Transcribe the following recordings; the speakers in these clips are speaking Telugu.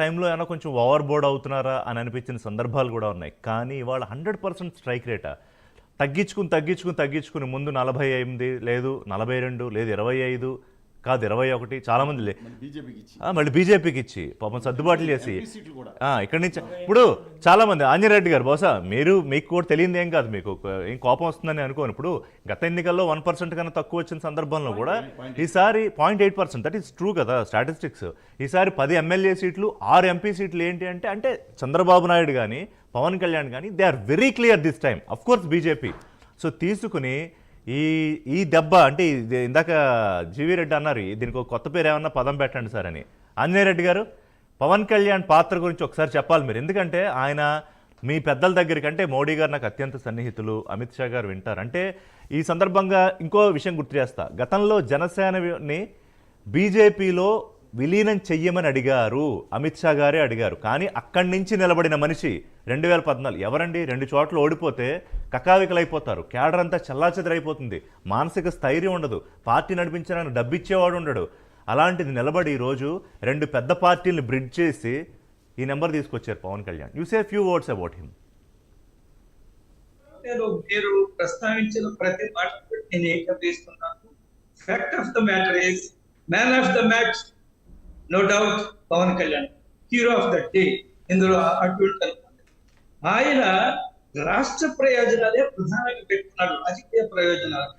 టైంలో ఏమైనా కొంచెం ఓవర్ బోర్డ్ అవుతున్నారా అని అనిపించిన సందర్భాలు కూడా ఉన్నాయి. కానీ ఇవాళ హండ్రెడ్ పర్సెంట్ స్ట్రైక్ రేటా? తగ్గించుకుని తగ్గించుకుని తగ్గించుకుని ముందు నలభై ఎనిమిది లేదు నలభై రెండు లేదు ఇరవై ఐదు కాదు ఇరవై ఒకటి చాలామంది లే బీజేపీకి ఇచ్చి. ఆ, మళ్ళీ బీజేపీకి ఇచ్చి. పాపం సర్దుబాట్లు చేసి. ఇక్కడి నుంచి ఇప్పుడు చాలా మంది ఆంజనేరెడ్డి గారు బహుశా మీరు మీకు కూడా తెలియదు ఏం కాదు మీకు. ఏం కోపం వస్తుందని అనుకోను. ఇప్పుడు గత ఎన్నికల్లో వన్ పర్సెంట్ కన్నా తక్కువ వచ్చిన సందర్భంలో కూడా ఈసారి point eight percent that is true కదా స్టాటిస్టిక్స్. ఈసారి పది ఎమ్మెల్యే సీట్లు ఆరు ఎంపీ సీట్లు ఏంటి అంటే అంటే చంద్రబాబు నాయుడు కానీ పవన్ కళ్యాణ్ కానీ they are very clear this time of course BJP. So తీసుకుని ఈ ఈ దెబ్బ అంటే ఇందాక జీవీ రెడ్డి అన్నారు దీనికి ఒక కొత్త పేరు ఏమన్నా పదం పెట్టండి సార్ అని. అంజనేరెడ్డి గారు పవన్ కళ్యాణ్ పాత్ర గురించి ఒకసారి చెప్పాలి మీరు. ఎందుకంటే ఆయన మీ పెద్దల దగ్గరికి అంటే మోడీ గారు నాకు అత్యంత సన్నిహితులు అమిత్ షా గారు వింటారు. అంటే ఈ సందర్భంగా ఇంకో విషయం గుర్తు చేస్తా. గతంలో జనసేనని బీజేపీలో విలీనం చెయ్యమని అడిగారు. అమిత్ షా గారే అడిగారు. కానీ అక్కడి నుంచి నిలబడిన మనిషి రెండు వేల పద్నాలుగు ఎవరండి? రెండు చోట్ల ఓడిపోతే కకావికలైపోతారు. క్యాడర్ అంతా చల్లాచెదరైపోతుంది. మానసిక స్థైర్యం ఉండదు. పార్టీ నడిపించడానికి డబ్బిచ్చేవాడు ఉండడు. అలాంటిది నిలబడి ఈరోజు రెండు పెద్ద పార్టీలను బ్రిడ్జ్ చేసి ఈ నెంబర్ తీసుకొచ్చారు Pawan Kalyan. You say few words about him నేను మీరు ప్రస్తావించిన ప్రతి మాట నేను ఏకీభవిస్తున్నాను fact of the matter is man of the match no doubt Pawan Kalyan hero of the day ఇందులో అటువంటి ఆయన రాష్ట్ర ప్రయోజనాలే ప్రధానంగా పెట్టుకున్నాడు రాజకీయ ప్రయోజనాల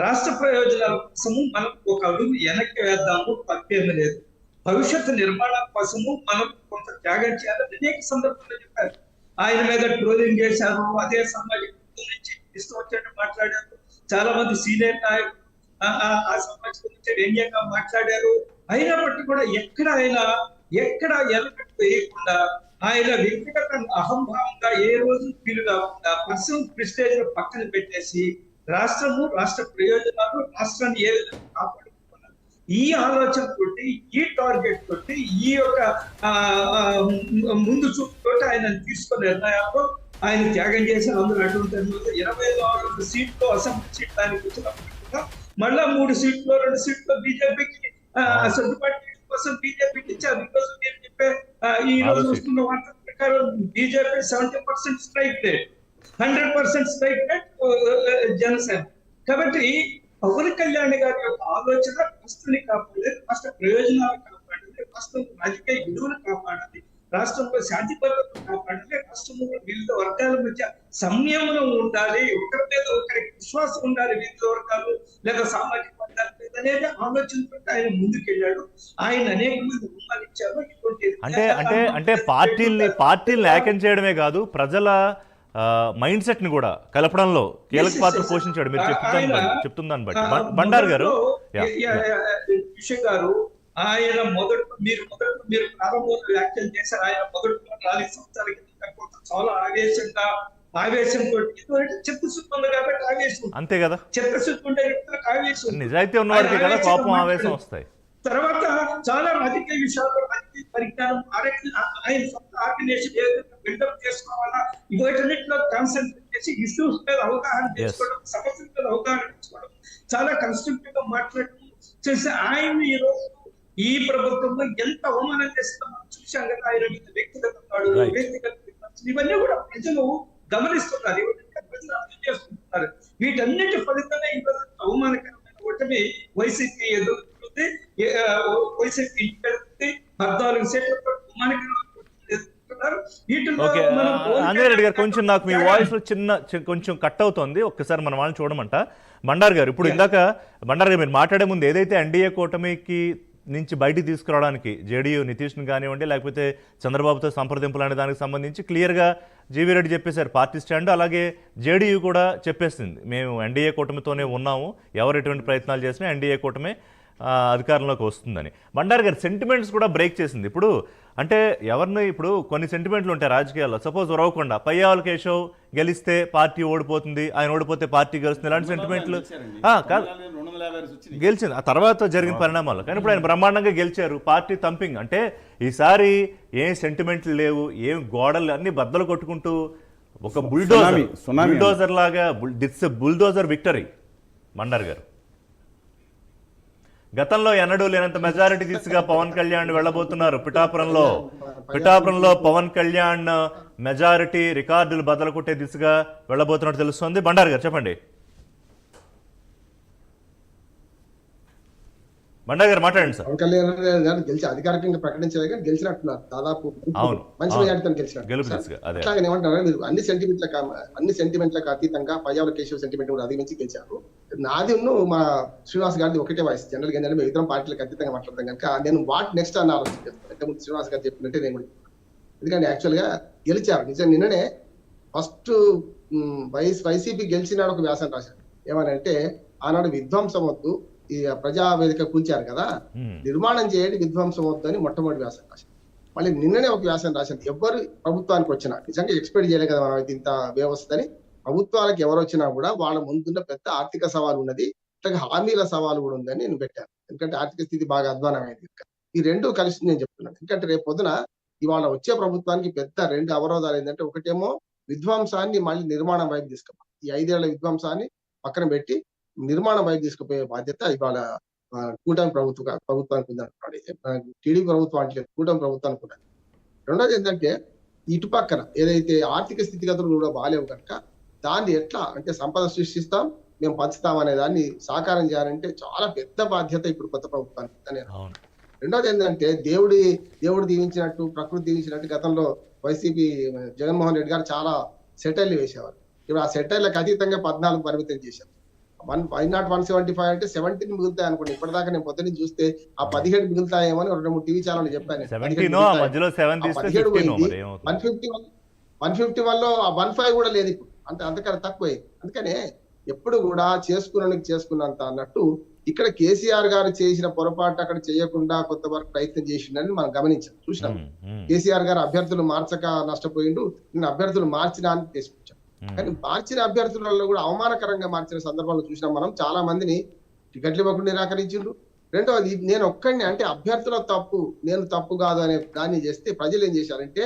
రాష్ట్ర ప్రయోజనాల కోసము మనం ఒక అడుగు వెనక్కి వేద్దాము తప్పేమీ లేదు. భవిష్యత్తు నిర్మాణం కోసము మనం కొంత త్యాగం చేయాలని అనేక సందర్భాల్లో చెప్పారు. ఆయన మీద ట్రోలింగ్ చేశారు అదే సామాజిక నుంచి ఇష్టం వచ్చినట్టు మాట్లాడారు. చాలా మంది సీనియర్ నాయకులు ఆ- ఆ- ఆ సామాజిక నుంచి వ్యంగ్యంగా మాట్లాడారు. అయినప్పటికీ కూడా ఎక్కడ ఆయన ఎక్కడ ఎలకట్టు వేయకుండా ఆయన వ్యక్తిగత అహంభావంగా ఏ రోజు ఫీల్ కాకుండా పర్సనల్ ప్రిస్టేజ్ పక్కన పెట్టేసి రాష్ట్రము రాష్ట్ర ప్రయోజనాలు రాష్ట్రాన్ని ఏ విధంగా కాపాడుకున్నారు ఈ ఆలోచన తోటి ఈ టార్గెట్ తోటి ఈ యొక్క ముందు చూపుతోటి ఆయన తీసుకున్న నిర్ణయాల్లో ఆయన త్యాగం చేసి అందులో అటువంటి ఇరవై నాలుగు సీట్లు అసెంబ్లీ సీట్ దానికి వచ్చినప్పుడు కూడా మళ్ళా మూడు సీట్లు రెండు సీట్లు బీజేపీకి సర్దుబాటు చేయడం కోసం బీజేపీకి ఇచ్చారు ఈ రోజు మీరు చెప్పే ఈ రోజు వస్తున్న వార్తల ప్రకారం BJP seventy percent strike rate hundred percent strike rate Janasena. కాబట్టి పవన్ కళ్యాణ్ గారి యొక్క ఆలోచన రాష్ట్రాన్ని కాపాడాలి రాష్ట్ర ప్రయోజనాలు కాపాడాలి రాష్ట్రం రాజకీయ విలువలు కాపాడాలి రాష్ట్రంలో శాంతి భద్రతలు కాపాడాలి రాష్ట్రంలో వివిధ వర్గాల మధ్య సంయమనం ఉండాలి ఒకరి మీద ఒకరికి విశ్వాసం ఉండాలి వివిధ వర్గాలు లేదా సామాజిక అనేది ఆలోచనతో ఆయన ముందుకెళ్ళాడు. ఆయన అనేక మంది ఇటువంటి అంటే అంటే అంటే పార్టీల్ని పార్టీల్ని ఏకం చేయడమే కాదు ప్రజల మైండ్ సెట్ని కూడా కలపడంలో కీలక పాత్ర. పోషించాడు. మీరు చెప్తుందాన్ని ఆయన- బట్టి బండారు గారు? గారు ఆయన మొదట మీరు మొదట మీరు ప్రారంభంలో వ్యాఖ్యలు చేశారు. ఆయన మొదటి నాలుగు సంవత్సరాల కింద చాలా ఆవేశంగా ఆవేశంతో చిత్తశుద్ధి ఉంది కాబట్టి ఆవేశం. అంతే కదా చిత్తశుద్ధి వ్యక్తులకు ఆవేశం. నిజాయితీ ఉన్నవాడికి కదా కోపం ఆవేశం. వస్తాయి తర్వాత చాలా రాజకీయ విషయాల్లో రాజకీయ పరిజ్ఞానం ఆయన సొంత ఆర్గనైజేషన్ ఏ విధంగా బిల్డప్ చేసుకోవాలా వీటన్నిటిలో కాన్సన్ట్రేట్ చేసి ఇష్యూస్ మీద అవగాహన చేసుకోవడం సమస్యల మీద అవగాహన చేసుకోవడం చాలా కన్స్ట్రక్టివ్గా మాట్లాడడం చేసి ఆయన ఈ రోజు ఈ ప్రభుత్వంలో ఎంత అవమానం చేస్తుందో మనం చూశాం కదా ఆయన వ్యక్తిగత. వ్యక్తిగత ఇవన్నీ కూడా ప్రజలు అర్థం చేసుకుంటున్నారు. వీటన్నిటి ఫలితంగా ఈ రోజు అవమానకరమైన ఓటమి. వైసీపీ ఎదుర్కొంటుంది వైసీపీ పెడుతుంది పద్నాలుగు సీట్లతో అవమానకరమైన ఆంజనేయుడు గారు కొంచెం నాకు మీ వాయిస్ చిన్న కొంచెం కట్ అవుతోంది. ఒక్కసారి మన వాళ్ళని చూడమంట. బండారు గారు ఇప్పుడు ఇందాక బండారు గారు మీరు మాట్లాడే ముందు ఏదైతే ఎన్డీఏ కూటమికి నుంచి బయటికి తీసుకురావడానికి జేడీయూ నితీష్ని కానివ్వండి లేకపోతే చంద్రబాబుతో సంప్రదింపులు అనే దానికి సంబంధించి క్లియర్గా జీవీ రెడ్డి చెప్పేశారు పార్టీ స్టాండ్ అలాగే జేడీయూ కూడా చెప్పేసింది. మేము ఎన్డీఏ కూటమితోనే ఉన్నాము ఎవరు ఎటువంటి ప్రయత్నాలు చేసినా ఎన్డీఏ కూటమే అధికారంలోకి వస్తుందని. బండారు గారి సెంటిమెంట్స్ కూడా బ్రేక్ చేసింది. ఇప్పుడు అంటే ఎవరిని ఇప్పుడు కొన్ని సెంటిమెంట్లు ఉంటాయి రాజకీయాల్లో. సపోజ్ ఉరవకుండా పయ్యావుల కేశవ్ గెలిస్తే పార్టీ ఓడిపోతుంది ఆయన ఓడిపోతే పార్టీ గెలుస్తుంది. ఇలాంటి సెంటిమెంట్లు కాదు. గెలిచింది ఆ తర్వాత జరిగిన పరిణామాలు. కానీ ఇప్పుడు ఆయన బ్రహ్మాండంగా గెలిచారు. Party thumping. అంటే ఈసారి ఏం సెంటిమెంట్లు లేవు ఏం గోడలు అన్ని బద్దలు కొట్టుకుంటూ ఒక బుల్డోజర్ బుల్డోజర్ లాగా దిట్స్ బుల్డోజర్ విక్టరీ మండర్ గారు. గతంలో ఎన్నడూ లేనంత మెజారిటీ దిశగా పవన్ కళ్యాణ్ వెళ్ళబోతున్నారు. పిఠాపురంలో. పిఠాపురంలో పవన్ కళ్యాణ్ మెజారిటీ రికార్డులు బద్దలు కొట్టే దిశగా వెళ్ళబోతున్నట్టు తెలుస్తోంది. బండారు గారు చెప్పండి. బండారు గారు మాట్లాడండి సార్. పవన్ కళ్యాణ్ గారు గెలిచి అధికారికంగా ప్రకటించలేదు కానీ గెలిచినట్టున్నారు దాదాపు. అవును, మంచి. మెజార్టీతో గెలిచినట్టు. అట్లాగే ఏమంటారు మీరు అన్ని సెంటిమెంట్లకు అన్ని సెంటిమెంట్లకు అతీతంగా పయ్యావుల కేశవ సెంటిమెంట్ కూడా అధిగమించి గెలిచారు. నాది ఉన్ను మా శ్రీనివాస్ గారిది ఒకటే వాయిస్ జనరల్గా ఏంటంటే మేము ఇతరం పార్టీలకు అతీతంగా మాట్లాడతాం కనుక నేను వాట్ నెక్స్ట్ అని ఆలోచన చేస్తాను శ్రీనివాస్ గారు చెప్పినట్టే నేను. ఎందుకంటే యాక్చువల్గా గెలిచారు. నిజం నిన్ననే ఫస్ట్ వైస్ వైసీపీ గెలిచినాడు ఒక వ్యాసం రాశారు. ఏమని అంటే ఆనాడు విధ్వంసం వద్దు ఈ ప్రజా వేదిక కూల్చారు కదా నిర్మాణం చేయండి విధ్వంసం వద్దు అని మొట్టమొదటి వ్యాసం రాశారు. మళ్ళీ నిన్ననే ఒక వ్యాసం రాశారు. ఎవరు ప్రభుత్వానికి వచ్చినా నిజంగా ఎక్స్పెక్ట్ చేయలేదు కదా మనం ఇంత వ్యవస్థ అని ప్రభుత్వాలకు ఎవరు వచ్చినా కూడా వాళ్ళ ముందున్న పెద్ద ఆర్థిక సవాలు ఉన్నది అట్లాగే హామీల సవాలు కూడా ఉందని నేను పెట్టాను. ఎందుకంటే ఆర్థిక స్థితి బాగా అధ్వానమైంది. ఈ రెండు కలిసి నేను చెప్తున్నాను. ఎందుకంటే రేపు పొద్దున ఇవాళ వచ్చే ప్రభుత్వానికి పెద్ద రెండు అవరోధాలు ఏంటంటే ఒకటేమో విధ్వంసాన్ని మళ్ళీ నిర్మాణం వైపు తీసుకుపోయి ఈ ఐదేళ్ళ విధ్వంసాన్ని పక్కన పెట్టి నిర్మాణం వైపు తీసుకుపోయే బాధ్యత ఇవాళ కూటమి ప్రభుత్వ ప్రభుత్వానికి ఉందనుకోండి టీడీపీ ప్రభుత్వం అంటే కూటమి ప్రభుత్వానికి ఉన్నది రెండోది ఏంటంటే ఇటు పక్కన ఏదైతే ఆర్థిక స్థితిగతులు కూడా బాగాలేవు కనుక దాన్ని ఎట్లా అంటే సంపద సృష్టిస్తాం మేము పంచుతాం అనే దాన్ని సాకారం చేయాలంటే చాలా పెద్ద బాధ్యత ఇప్పుడు కొత్త ప్రభుత్వానికి నేను రెండోది ఏంటంటే దేవుడి దేవుడు దీవించినట్టు ప్రకృతి దీవించినట్టు గతంలో వైసీపీ జగన్మోహన్ రెడ్డి గారు చాలా సెటైర్లు వేసేవారు ఇప్పుడు ఆ సెటైర్లకు అతీతంగా పద్నాలుగు పరిమితం చేశారు. One why not one seventy five అంటే సెవెంటీన్ మిగులుతాయి అనుకోండి. ఇప్పటిదాకా నేను పొద్దున్న చూస్తే ఆ పదిహేడు మిగులుతాయేమో అని రెండు మూడు టీవీ ఛానల్ చెప్పాను. పదిహేడు one fifty one one fifty వన్లో వన్ ఫైవ్ కూడా లేదు ఇప్పుడు. అంత అంతకన్నా తక్కువ. అందుకనే ఎప్పుడు కూడా చేసుకున్నానికి చేసుకున్నంత అన్నట్టు ఇక్కడ కేసీఆర్ గారు చేసిన పొరపాటు అక్కడ చేయకుండా కొంత వరకు ప్రయత్నం చేసిండని మనం గమనించాం చూసినాం. కేసీఆర్ గారు అభ్యర్థులు మార్చక నష్టపోయిండు. నేను అభ్యర్థులు మార్చినా అని. కానీ మార్చిన అభ్యర్థులలో కూడా అవమానకరంగా మార్చిన సందర్భాలు చూసినాం మనం చాలా మందిని టికెట్లు ఇవ్వకుండా నిరాకరించిండ్రు. రెండవది నేను ఒక్కడిని అంటే అభ్యర్థుల తప్పు నేను తప్పు కాదు అనే దాన్ని చేస్తే ప్రజలు ఏం చేశారంటే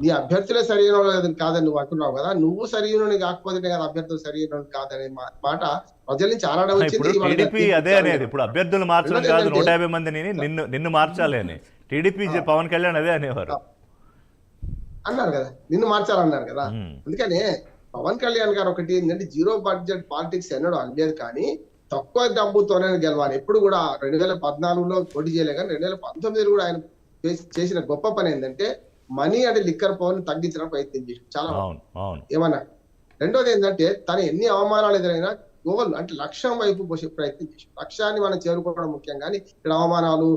నీ అభ్యర్థులే సరైన వాళ్ళు కాదని నువ్వు అంటున్నావు కదా నువ్వు సరైన కాకపోతేనే కదా అభ్యర్థులు సరైన కాదనే మాట ప్రజల నుంచి ఇప్పుడు వచ్చింది అదే అనేది. ఇప్పుడు అభ్యర్థులు మార్చడం కాదు నూట యాభై మందిని నిన్ను నిన్ను మార్చాలి అని. టీడీపీ పవన్ కళ్యాణ్ అదే అనేవారు. అన్నారు కదా నిన్ను మార్చాలన్నారు కదా. ఉమ్, అందుకనే పవన్ కళ్యాణ్ గారు ఒకటి ఏంటంటే జీరో బడ్జెట్ పాలిటిక్స్ ఎన్నడూ అనలేదు కానీ తక్కువ డబ్బుతోనే గెలవాలి. ఎప్పుడు కూడా రెండు వేల పద్నాలుగులో పోటీ చేయలే కానీ రెండు వేల పంతొమ్మిదిలో కూడా ఆయన చేసి- చేసిన గొప్ప పని ఏంటంటే మనీ అంటే లిక్కర్ పవన్ తగ్గించడం ప్రయత్నం చేసి చాలా ఏమన్నా? రెండోది ఏంటంటే తను ఎన్ని అవమానాలు ఎదురైనా గోల్ అంటే లక్ష్యం వైపు పోసే ప్రయత్నం చేసి లక్ష్యాన్ని మనం చేరుకోవడం ముఖ్యం కానీ ఇక్కడ అవమానాలు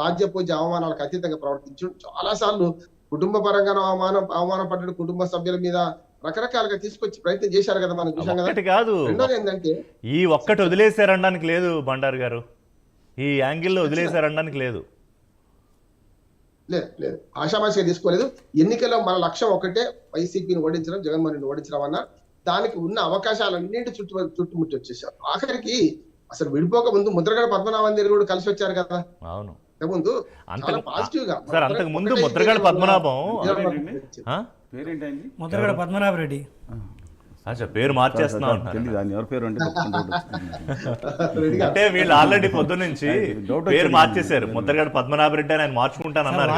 రాజ్య పూజ అవమానాలకు అతీతంగా ప్రవర్తించు చాలా సార్లు కుటుంబ పరంగా అవమానం అవమానం పడ్డ కుటుంబ సభ్యుల మీద రకరకాలుగా తీసుకొచ్చి ప్రయత్నం చేశారు కదా మనం చూసాం కదా. కాదు. రెండోది ఏంటంటే ఈ ఒక్కటి వదిలేశారనడానికి లేదు బండారు గారు. ఈ యాంగిల్లో వదిలేశారనడానికి లేదు. లేదు లేదు. ఆషామాషిగా తీసుకోలేదు. ఎన్నికల్లో మన లక్ష్యం ఒకటే వైసీపీని ఓడించడం జగన్మోహన్ రెడ్డి ఓడించడం అన్న దానికి ఉన్న అవకాశాలన్నింటి చుట్టూ చుట్టుముట్టి వచ్చేసారు ఆఖరికి అసలు విడిపోక ముందు ముద్రగడ పద్మనాభం దగ్గర కూడా కలిసి వచ్చారు కదా. అవును. ముందు అంతకు- చాలా పాజిటివ్గా సార్, అంతకు ముందు ముద్రగడ పద్మనాభం? పేరేంటండి? ముద్రగడ పద్మనాభరెడ్డి. అచ్చా పేరు మార్చేస్తున్నా ఎవరి పేరు అంటే వీళ్ళు ఆల్రెడీ పొద్దు నుంచి డౌట్ పేరు. మార్చేశారు. ముద్రగడ పద్మనాభరెడ్డి అని ఆయన మార్చుకుంటాను అన్నారు